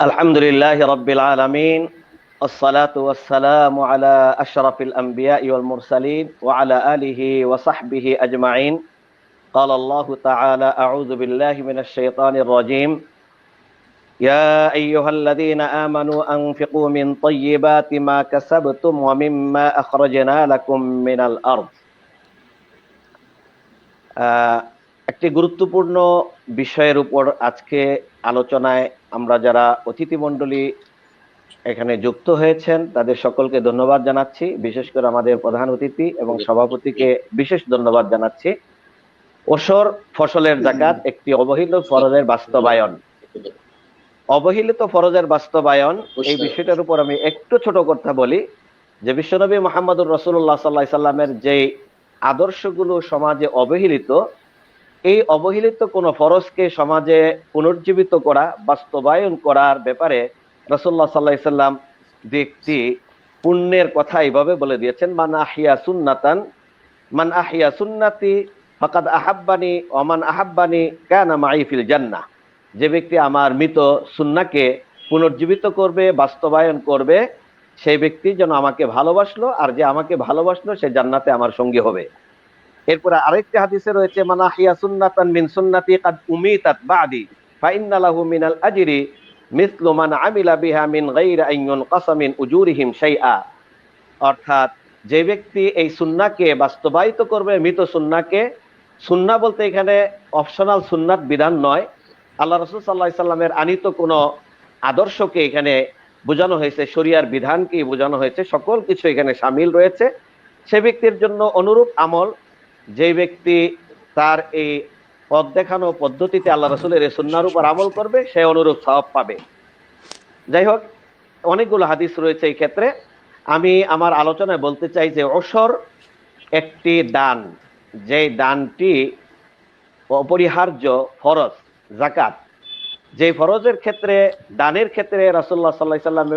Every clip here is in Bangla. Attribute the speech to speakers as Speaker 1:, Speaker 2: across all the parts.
Speaker 1: الحمد لله رب العالمين الصلاة والسلام على أشرف الأنبياء والمرسلين وعلى آله وصحبه أجمعين. قال الله تعالى أعوذ بالله من الشيطان الرجيم. يا أيها الذين آمنوا أنفقوا من طيبات ما كسبتم ومما أخرجنا لكم من الأرض. আহ, একটি গুরুত্বপূর্ণ বিষয়ের উপর আজকে আলোচনায় আমরা যারা অতিথি মণ্ডলী এখানে যুক্ত হয়েছেন, তাদের সকলকে ধন্যবাদ জানাচ্ছি, বিশেষ করে আমাদের প্রধান অতিথি এবং সভাপতিকে বিশেষ ধন্যবাদ জানাচ্ছি। ওসর ফসলের জাকাত একটি অবহেলিত ফরজের বাস্তবায়ন। অবহেলিত ফরজের বাস্তবায়ন, এই বিষয়টার উপর আমি একটু ছোট কথা বলি, যে বিশ্বনবী মোহাম্মদুর রসুল্লাহ সাল্লাহ সাল্লামের যে আদর্শগুলো সমাজে অবহেলিত এই অবহেলিত কোন ফরজকে সমাজে পুনর্জীবিত করা, বাস্তবায়ন করার ব্যাপারে রসুল্লাহ সাল্লাহ সাল্লাম ব্যক্তি পুণ্যের কথা এইভাবে বলে দিয়েছেন, মান আহিয়া সুন্নাতান, মান আহিয়া সুন্নাতি ফাকাদ আহাব্বানি অমান আহাব্বানি কানা মাইফিল জান্নাহ। যে ব্যক্তি আমার মৃত সুন্নাকে পুনর্জীবিত করবে, বাস্তবায়ন করবে, সেই ব্যক্তি যেন আমাকে ভালোবাসলো, আর যে আমাকে ভালোবাসলো সে জান্নাতে আমার সঙ্গী হবে। এরপরে আরেকটি হাদিসে রয়েছে মানাহিয়া সুন্নাতান মিন সুন্নাতি কাদ উমিতাত বাদি ফাইন্না লাহু মিনাল আজরি মিসলু মান আমিলা বিহা মিন গায়রি আন ইউনকাসা মিন উজুরিহিম শাইআ। অর্থাৎ যে ব্যক্তি এই সুন্নাকে বাস্তবায়িত করবে, মৃত সুন্নাকে, সুন্না বলতে এখানে অপশনাল সুন্নাত বিধান নয়। আল্লাহ রসুল সাল্লাহ সাল্লামের আনিত কোনো আদর্শকে এখানে বোঝানো হয়েছে, শরিয়ার বিধানকে বোঝানো হয়েছে, সকল কিছু এখানে সামিল রয়েছে। সে ব্যক্তির জন্য অনুরূপ আমল যে ব্যক্তি তার এই পথ দেখানো পদ্ধতিতে আল্লাহ রসুলের এই সুন্নার উপর আমল করবে সে অনুরূপ সওয়াব পাবে। যাই হোক অনেকগুলো হাদিস রয়েছে এই ক্ষেত্রে। আমি আমার আলোচনায় বলতে চাই যে অসর একটি দান যে দানটি অপরিহার্য ফরজ জাকাত যে ফরজের ক্ষেত্রে দানের ক্ষেত্রে রাসুল্লাহ সাল্লাহ সাল্লাম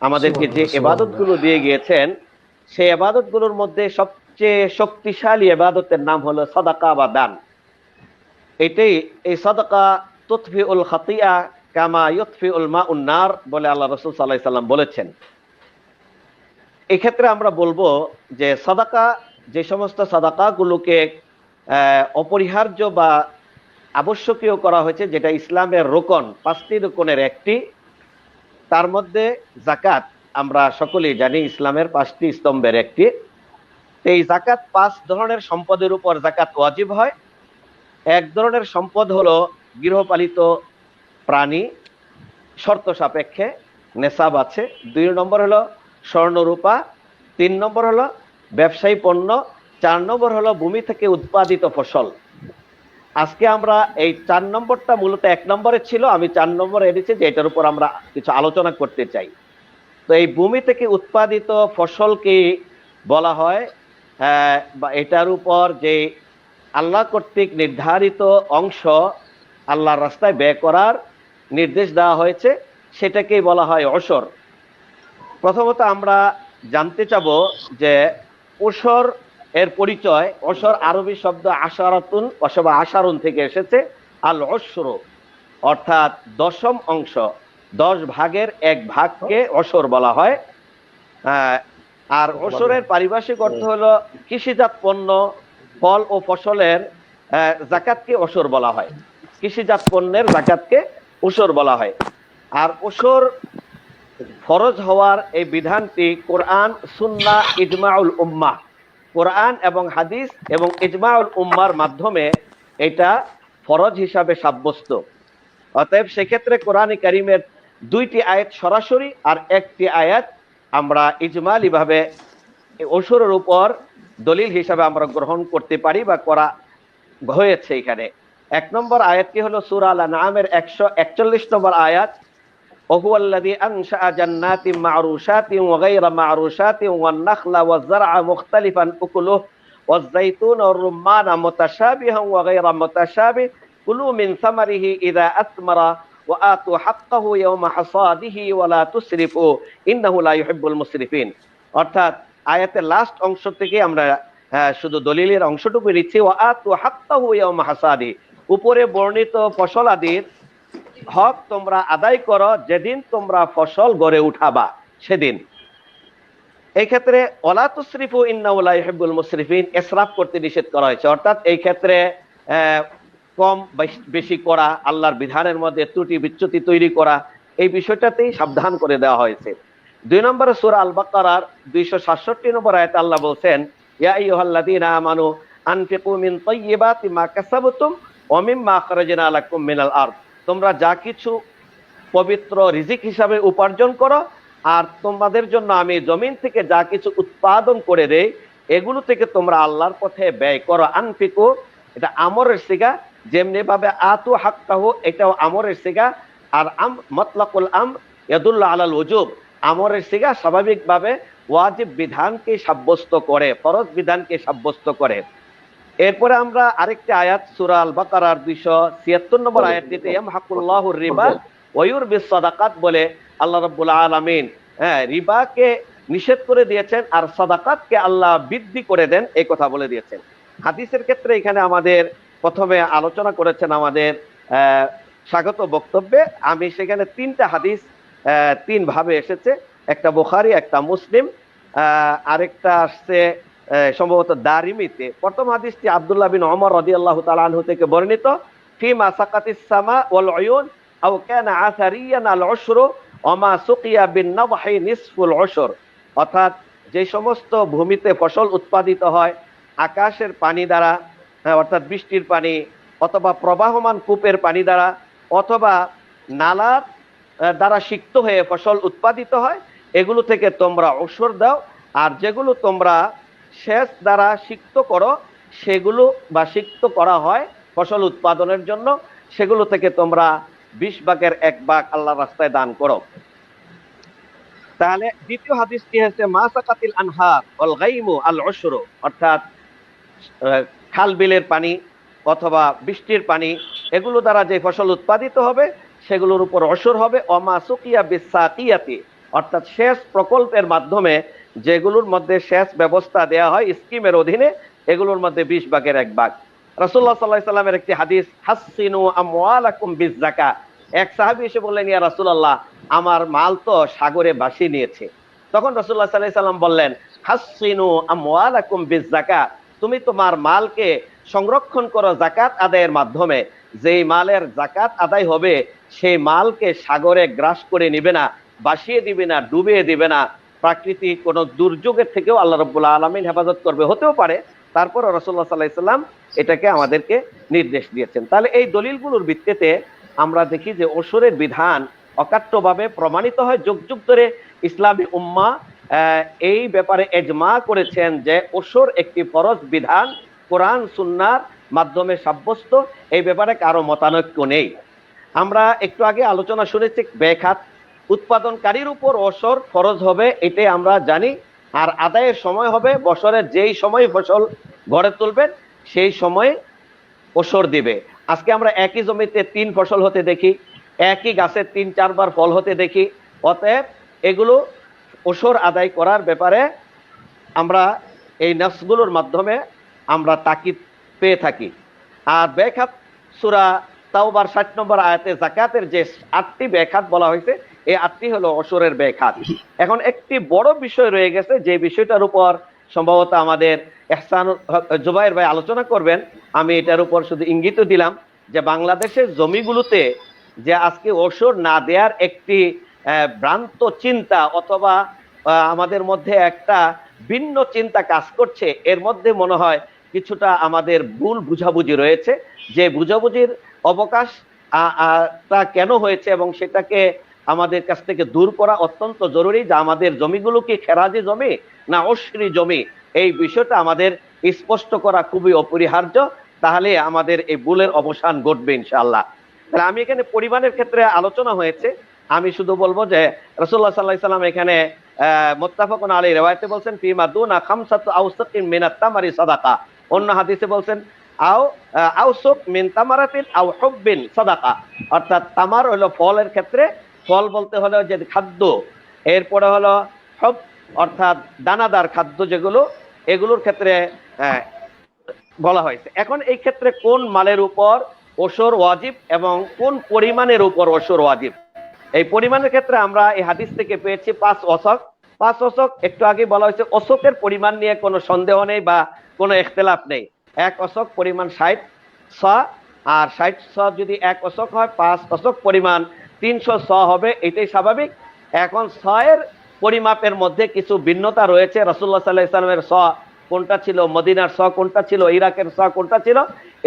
Speaker 1: আমাদেরকে যে এবাদতগুলো দিয়ে গিয়েছেন সেই এবাদতগুলোর মধ্যে সবচেয়ে শক্তিশালী এবাদতের নাম হলো সদাকা বা দান। এটাই এই সদাকা তুতফি উল খাতিয়া কামা ইউতফি উল মা উন্নার বলে আল্লাহ রসুল সাল্লাহ সাল্লাম বলেছেন। এই ক্ষেত্রে আমরা বলব যে সদাকা, যে সমস্ত সাদাকাগুলোকে অপরিহার্য বা আবশ্যকীয় করা হয়েছে, যেটা ইসলামের রোকন, পাঁচটি রোকনের একটি, তার মধ্যে জাকাত আমরা সকলেই জানি, ইসলামের পাঁচটি স্তম্ভের একটি। এই জাকাত পাঁচ ধরনের সম্পদের উপর জাকাত ওয়াজিব হয়। এক ধরনের সম্পদ হলো গৃহপালিত প্রাণী, শর্ত সাপেক্ষে নেশাব আছে। দুই নম্বর হলো স্বর্ণরূপা তিন নম্বর হলো ব্যবসায়ী পণ্য। চার নম্বর হলো ভূমি থেকে উৎপাদিত ফসল। আজকে আমরা এই চার নম্বরটা মূলত এক নম্বরে ছিল। আমি চার নম্বর এনেছি যে এটার উপর আমরা কিছু আলোচনা করতে চাই। তো এই ভূমি থেকে উৎপাদিত ফসলকে বলা হয়? এটার উপর যে আল্লাহ কর্তৃক নির্ধারিত অংশ আল্লাহর রাস্তায় ব্যয় করার নির্দেশ দেওয়া হয়েছে, সেটাকেই বলা হয় অসর প্রথমত আমরা জানতে চাব যে ওসর এর পরিচয় অসর আরবি শব্দ আশারাতুন অথবা আশারুন থেকে এসেছে আল অসর অর্থাৎ দশম অংশ, দশ ভাগের এক ভাগকে অসর বলা হয়। আর অসরের পারিভাষিক অর্থ হলো কৃষিজাত পণ্য ফল ও ফসলের জাকাতকে অসর বলা হয়। কৃষিজাত পণ্যের জাকাতকে ওসর বলা হয়। আর ওসর ফরজ হওয়ার এই বিধানটি কোরআন সুন্না ইজমাউল উম্মা কোরআন এবং হাদিস এবং ইজমাউল উম্মার মাধ্যমে এটা ফরজ হিসাবে সাব্যস্ত। অতএব সেক্ষেত্রে কোরআন করিমের দুইটি আয়াত সরাসরি আর একটি আয়াত আমরা ইজমালি ভাবে ওসরের উপর দলিল হিসাবে আমরা গ্রহণ করতে পারি বা করা হয়েছে এখানে এক নম্বর আয়াতটি হলো সুরা আল নামের একশো একচল্লিশ নম্বর আয়াত وهو الذي أنشأ جنات معروشات وغير معروشات والنخل والزرع مختلفا أكله والزيتون والرمان متشابها وغير متشابه كلوا من ثمره إذا أثمر وآتوا حقه يوم حصاده ولا تسرفوا إنه لا يحب المسرفين অর্থাৎ আয়াতের লাস্ট অংশ থেকে আমরা শুধু দলিলের অংশটুকু নিচ্ছি ও আতু হাক্কাহু ইয়াউমা হাসাদি উপরে বর্ণিত ফসল আদির হক তোমরা আদায় করো যেদিন তোমরা ফসল গড়ে উঠাবা সেদিন এই ক্ষেত্রে ওলা তুসরিফু ইন্নাউলা ইহিব্বুল মুসরিফিন ইসরাফ করতে নিষেধ করা হয়েছে অর্থাৎ এই ক্ষেত্রে আহ, কম, বেশি করা, আল্লাহর বিধানের মধ্যে ত্রুটি, বিচ্যুতি তৈরি করা, এই বিষয়টাতেই সাবধান করে দেওয়া হয়েছে। দুই নম্বরে সূরা আল বাকারার দুইশো সাতষট্টি নম্বর আয়াত আল্লাহ বলছেন, ইয়া আইয়ুহাল্লাযীনা আমানু, আনফিকু মিন কাসাবতুম মিনাল তোমরা যা কিছু পবিত্র রিজিক হিসাবে উপার্জন করো, আর তোমাদের জন্য আমি জমিন থেকে যা কিছু উৎপাদন করে দেই, এগুলো থেকে তোমরা আল্লাহর পথে ব্যয় করো। আনফিকু, এটা আমরের সিগা যেমনি ভাবে আতু হাক্কাহু, এটাও আমরের সিগা। আর আম, মতলাকুল আম ইয়াদুল্লাহ আলাল ওজুব। আমরের সিগা স্বাভাবিকভাবে ওয়াজিব বিধানকে সাব্যস্ত করে, ফরজ বিধানকে সাব্যস্ত করে। এরপরে আমরা আরেকটি আয়াত, সূরা আল বাকারার 276 নম্বর আয়াতটিতে ইয়ামহাকুল্লাহুর রিবা ওয়ুর বিসাদাকাত বলে আল্লাহ রাব্বুল আলামিন হ্যাঁ রিবাকে নিষেধ করে দিয়েছেন আর সাদাকাতকে আল্লাহ বৃদ্ধি করে দেন, এই কথা বলে দিয়েছেন। হাদিসের ক্ষেত্রে এখানে আমাদের প্রথমে আলোচনা করেছেন আমাদের স্বাগত বক্তব্যে। আমি সেখানে তিনটা হাদিস তিন ভাবে এসেছে। একটা বোখারি, একটা মুসলিম আরেকটা আসছে সম্ভবত দারিমিতে। প্রথম হাদিসটি আব্দুল্লাহ বিন ওমর রাদিয়াল্লাহু তাআলা আনহু থেকে বর্ণিত, ফিমা সাকাতিস সামা ওয়াল উয়ুন আও কানা আসারিয়ান আল উশরু ওমা সুকিয়া বিন নাবহি নিসফুল উশর। অর্থাৎ যে সমস্ত ভূমিতে ফসল উৎপাদিত হয়, আকাশের পানি দ্বারা হ্যাঁ, অর্থাৎ বৃষ্টির পানি অথবা প্রবাহমান কূপের পানি দ্বারা অথবা নালার দ্বারা সিক্ত হয়ে ফসল উৎপাদিত হয় এগুলো থেকে তোমরা অসর দাও। আর যেগুলো তোমরা সেচ দ্বারা সিক্ত করো সেগুলো বা সিক্ত করা হয় ফসল উৎপাদনের জন্য সেগুলো থেকে তোমরা বিশ ভাগের এক ভাগ আল্লাহ রাস্তায় দান করো। তাহলে দ্বিতীয় হাদিসটি হচ্ছে মা সাকাতিল আনহার অল গাইমু আল অসরু অর্থাৎ খাল বিলের পানি অথবা বৃষ্টির পানি, এগুলো দ্বারা যে ফসল উৎপাদিত হবে, সেগুলোর উপর অসর হবে। অমা সুকিয়া বিসাকিয়াতি, অর্থাৎ সেচ প্রকল্পের মাধ্যমে যেগুলোর মধ্যে সেচ ব্যবস্থা দেয়া হয় স্কিমের অধীনে, এগুলোর মধ্যে বিশ ভাগের এক ভাগ। রাসূলুল্লাহ সাল্লাল্লাহু আলাইহি সাল্লামের একটি হাদিস হাসসিনু আমওয়ালাকুম বিযাকা এক সাহাবী এসে বললেন, ইয়া রাসূলুল্লাহ, আমার মাল তো সাগরে ভাসিয়ে নিয়েছে। তখন রাসূলুল্লাহ সাল্লাল্লাহু আলাইহি সাল্লাম বললেন হাসসিনু আমওয়ালাকুম বিযাকা তুমি তোমার মালকে সংরক্ষণ করো জাকাত আদায়ের মাধ্যমে। যেই মালের জাকাত আদায় হবে সেই মালকে সাগরে গ্রাস করে নিবে না, বাসিয়ে দিবে না, ডুবিয়ে দিবে না। প্রাকৃতিক কোনো দুর্যোগের থেকেও আল্লাহ রব্বুল আলমিন হেফাজত করবে। হতেও পারে, তারপর রসুল্লাহ সাল্লাহ সাল্লাম এটাকে আমাদেরকে নির্দেশ দিয়েছেন। তাহলে এই দলিলগুলোর ভিত্তিতে আমরা দেখি যে অসুরের বিধান অকাট্যভাবে প্রমাণিত হয়। যুগ যুগ ধরে ইসলামী উম্মা এই ব্যাপারে এজমা করেছেন যে অসুর একটি ফরজ বিধান কোরআন, সুন্নার মাধ্যমে সাব্যস্ত। এই ব্যাপারে কারও মতানৈক্য নেই। আমরা একটু আগে আলোচনা শুনেছি, বেখাত উৎপাদনকারীর উপর অসর ফরজ হবে, এটাই আমরা জানি। আর আদায়ের সময় হবে, বছরের যেই সময় ফসল গড়ে তুলবেন, সেই সময়ে ওসর দিবে। আজকে আমরা একই জমিতে তিন ফসল হতে দেখি, একই গাছের তিন, চারবার ফল হতে দেখি। অতএব এগুলো ওসর আদায় করার ব্যাপারে আমরা এই নফসগুলোর মাধ্যমে আমরা তাকিদ পেয়ে থাকি। আর বেখাত সুরা তাওবার ষাট নম্বর আয়াতে জাকাতের যে আটটি বেখাত বলা হয়েছে, এই আটটি হলো অসরের বেখাত এখন একটি বড় বিষয় রয়ে গেছে, যে বিষয়টার উপর সম্ভবত আমাদের এহসান জুবাইর ভাই আলোচনা করবেন। আমি এটার উপর শুধু ইঙ্গিত দিলাম যে বাংলাদেশের জমিগুলোতে যে আজকে ওসর না দেওয়ার একটি ভ্রান্ত চিন্তা অথবা আমাদের মধ্যে একটা ভিন্ন চিন্তা কাজ করছে। এর মধ্যে মনে হয় কিছুটা আমাদের ভুল বুঝাবুঝি রয়েছে। যে বুঝাবুঝির অবকাশ তা কেন হয়েছে এবং সেটাকে আমাদের কাছ থেকে দূর করা অত্যন্ত জরুরি, যে আমাদের জমিগুলো কি খেরাজি জমি না অশ্রী জমি? এই বিষয়টা আমাদের স্পষ্ট করা খুবই অপরিহার্য। তাহলে আমাদের এই ভুলের অবসান ঘটবে ইনশাল্লাহ তাহলে আমি এখানে পরিমাণের ক্ষেত্রে আলোচনা হয়েছে। আমি শুধু বলব যে রসুল্লাহ সাল্লাহ সাল্লাম এখানে মোত্তাফাকুন আলী রেওয়ায়তে বলছেন, ফিমা দুনা খামসাতু আউসাকিন মিনাত তামারি সাদাকা। অন্য হাদিসে বলছেন, আও আউসুক মিন তামারাতিন আও হুব্বিন সাদাকা। অর্থাৎ তামার হলো ফলের ক্ষেত্রে, ফল বলতে হলো যে খাদ্য। এরপরে হলো হব, অর্থাৎ দানাদার খাদ্য যেগুলো, এগুলোর ক্ষেত্রে বলা হয়েছে। এখন এই ক্ষেত্রে কোন মালের উপর ওসর ওয়াজিব এবং কোন পরিমাণের উপর ওসর ওয়াজিব? এই পরিমাণের ক্ষেত্রে আমরা এই হাদিস থেকে পেয়েছি পাঁচ অশক পাঁচ অশক একটু আগে বলা হয়েছে অশোকের পরিমাণ নিয়ে কোনো সন্দেহ নেই বা কোনো ইখতলাফ নেই। এক অশক পরিমাণ ষাট ছ আর ষাট ছ যদি এক অশক হয়, পাঁচ অশক পরিমাণ তিনশো ছ হবে, এটাই স্বাভাবিক। এখন ছয়ের পরিমাপের মধ্যে কিছু ভিন্নতা রয়েছে। রসুল্লাহ সাল্লাহ ইসলামের স কোনটা ছিল? মদিনার স কোনটা ছিল? ইরাকের স কোনটা ছিল?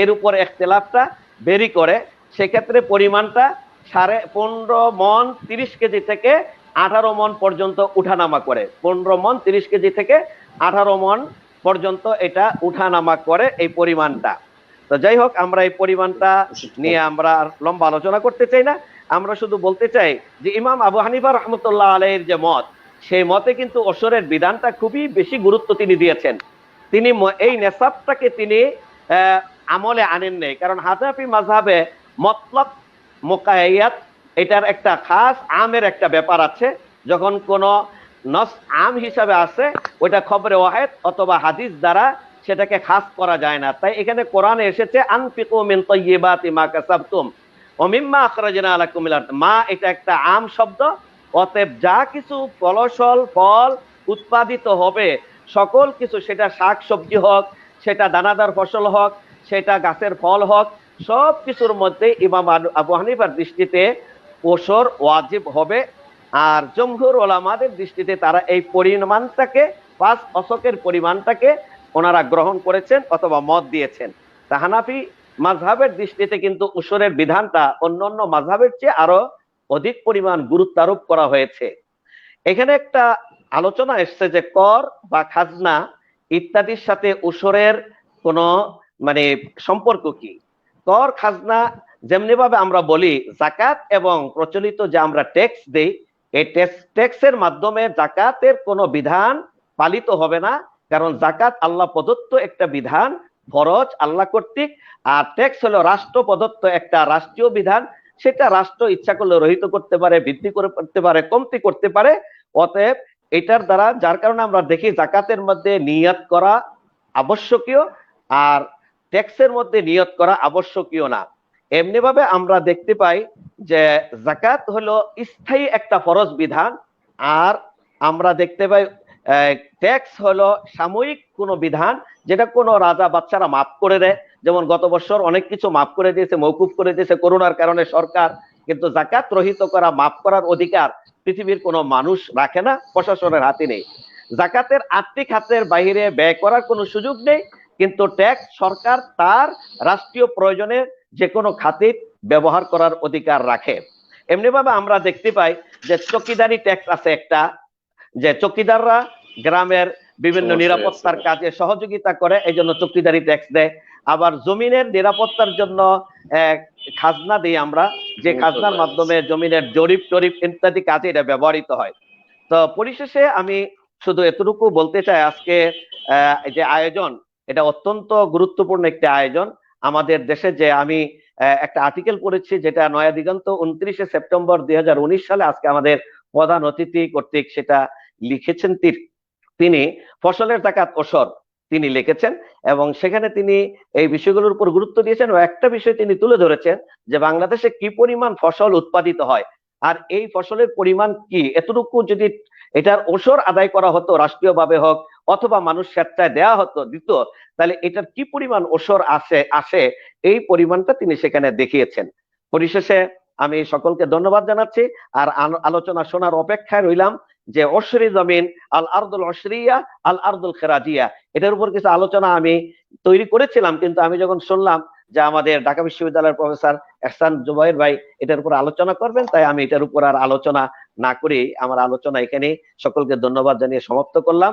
Speaker 1: এর উপর এখতলাফটা বেরি করে। সেক্ষেত্রে পরিমাণটা সাড়ে পনেরো মন তিরিশ কেজি থেকে আঠারো মন পর্যন্ত উঠানামা করে। পনেরো মন তিরিশ কেজি থেকে আঠারো মন পর্যন্ত এটা উঠানামা করে এই পরিমাণটা। তো যাই হোক, আমরা এই পরিমাণটা নিয়ে আমরা লম্বা আলোচনা করতে চাই না। আমরা শুধু বলতে চাই যে ইমাম আবু হানিফা রহমতুল্লাহ আলাইয়ের যে মত, সেই মতে কিন্তু অসরের বিধানটা খুবই বেশি গুরুত্ব তিনি দিয়েছেন। তিনি এই নেশাবটাকে তিনি আমলে আনেন নেই। কারণ হাজাফি মাঝহাবে মতলব মোকায়াত এটার একটা খাস আমের একটা ব্যাপার আছে। যখন কোনো নস আম হিসাবে আছে ওইটা খবরে ওয়াহেদ অথবা হাদিস দ্বারা সেটাকে খাস করা যায় না। তাই এখানে কোরআনে এসেছে, আনফিকু মিন তাইয়্যিবাতি মা কাসাবতুম ওয়া মিম্মা আখরাজনা লাকুম মা এটা একটা আম শব্দ, অতএব যা কিছু ফলসল, ফল উৎপাদিত হবে, সকল কিছু, সেটা শাক সবজি হোক, সেটা দানাদার ফসল হোক, সেটা গাছের ফল হোক সব কিছুর মধ্যে ইমাম আবু হানিফার দৃষ্টিতে ওসর ওয়াজিব হবে, আর জমহুর ওলামাদের দৃষ্টিতে তারা এই পরিমাণটাকে, পাঁচ অশকের পরিমাণটাকে ওনারা গ্রহণ করেছেন অথবা মত দিয়েছেন। তা হানাফি মাঝহাবের দৃষ্টিতে কিন্তু উসরের বিধানটা অন্যান্য মাঝহাবের চেয়ে আরও অধিক পরিমাণ গুরুত্ব আরোপ করা হয়েছে। এখানে একটা আলোচনা এসছে যে কর বা খাজনা ইত্যাদির সাথে উসরের কোনো মানে সম্পর্ক কি? কর, খাজনা যেমনি ভাবে আমরা বলি জাকাত এবং প্রচলিত যে আমরা ট্যাক্স দেই, এই ট্যাক্সের মাধ্যমে জাকাতের কোনো বিধান পালিত হবে না। কারণ জাকাত আল্লাহ প্রদত্ত একটা বিধান, ফরজ আল্লাহ কর্তৃক। আর ট্যাক্স হলো রাষ্ট্র প্রদত্ত একটা রাষ্ট্রীয় বিধান। সেটা রাষ্ট্র ইচ্ছা করলে রহিত করতে পারে, বৃদ্ধি করে করতে পারে, কমতি করতে পারে। অতএব এটার দ্বারা, যার কারণে আমরা দেখি জাকাতের মধ্যে নিয়াত করা আবশ্যকীয়। আর ট্যাক্সের মধ্যে নিয়ত করা আবশ্যকীয় না। এমনি ভাবে আমরা দেখতে পাই যে জাকাত হলো স্থায়ী একটা ফরজ বিধান, আর আমরা দেখতে পাই ট্যাক্স হলো সাময়িক কোনো বিধান যেটা কোনো রাজা বাচ্চারা মাফ করে দেয়। যেমন গত বছর অনেক কিছু মাফ করে দিয়েছে মৌকুফ করে দিয়েছে করোনার কারণে সরকার, কিন্তু জাকাত রহিত করা, মাফ করার অধিকার পৃথিবীর কোনো মানুষ রাখে না, প্রশাসনের হাতে নেই। জাকাতের আর্থিক হাতের বাইরে ব্যয় করার কোনো সুযোগ নেই কিন্তু ট্যাক্স সরকার তার রাষ্ট্রীয় প্রয়োজনে যে কোনো খাতে ব্যবহার করার অধিকার রাখে। এমনি ভাবে আমরা দেখতে পাই যে চকিদারি ট্যাক্স আছে একটা যে চকিদাররা গ্রামের বিভিন্ন নিরাপত্তার কাজে সহযোগিতা করে এই জন্য চকিদারি ট্যাক্স দেয়। আবার জমিনের নিরাপত্তার জন্য এক খাজনা দিই আমরা যে খাজনার মাধ্যমে জমিনের জরিপ টরিপ ইত্যাদি কাজে এটা ব্যবহৃত হয়। তো পরিশেষে আমি শুধু এতটুকু বলতে চাই আজকে আহ, যে আয়োজন এটা অত্যন্ত গুরুত্বপূর্ণ একটি আয়োজন। আমাদের দেশে যে আমি একটা আর্টিকেল পড়েছি যেটা নয়া দিগন্ত উনত্রিশে সেপ্টেম্বর দুই সালে আজকে আমাদের প্রধান অতিথি কর্তৃক সেটা লিখেছেন তিনি ফসলের জাকাত ওসর তিনি লিখেছেন এবং সেখানে তিনি এই বিষয়গুলোর উপর গুরুত্ব দিয়েছেন ও একটা বিষয় তিনি তুলে ধরেছেন যে বাংলাদেশে কি পরিমাণ ফসল উৎপাদিত হয় আর এই ফসলের পরিমাণ কি? এতটুকু যদি এটার ওসর আদায় করা হতো, রাষ্ট্রীয়ভাবে হোক অথবা মানুষ স্বেচ্ছায় দেওয়া হতো, দিত, তাহলে এটার কি পরিমাণ ওসর আসে আসে? এই পরিমাণটা তিনি সেখানে দেখিয়েছেন। পরিশেষে আমি সকলকে ধন্যবাদ জানাচ্ছি, আর আলোচনা শোনার অপেক্ষায় রইলাম যে অশরি জমিন, আল আর্দুল অশরিয়া, আল আর্দুল খেরাজিয়া। এটার উপর কিছু আলোচনা আমি তৈরি করেছিলাম, কিন্তু আমি যখন শুনলাম যে আমাদের ঢাকা বিশ্ববিদ্যালয়ের প্রফেসর এহসান জুবাইর ভাই এটার উপর আলোচনা করবেন, তাই আমি এটার উপর আর আলোচনা না করেই আমার আলোচনা এখানে সকলকে ধন্যবাদ জানিয়ে সমাপ্ত করলাম।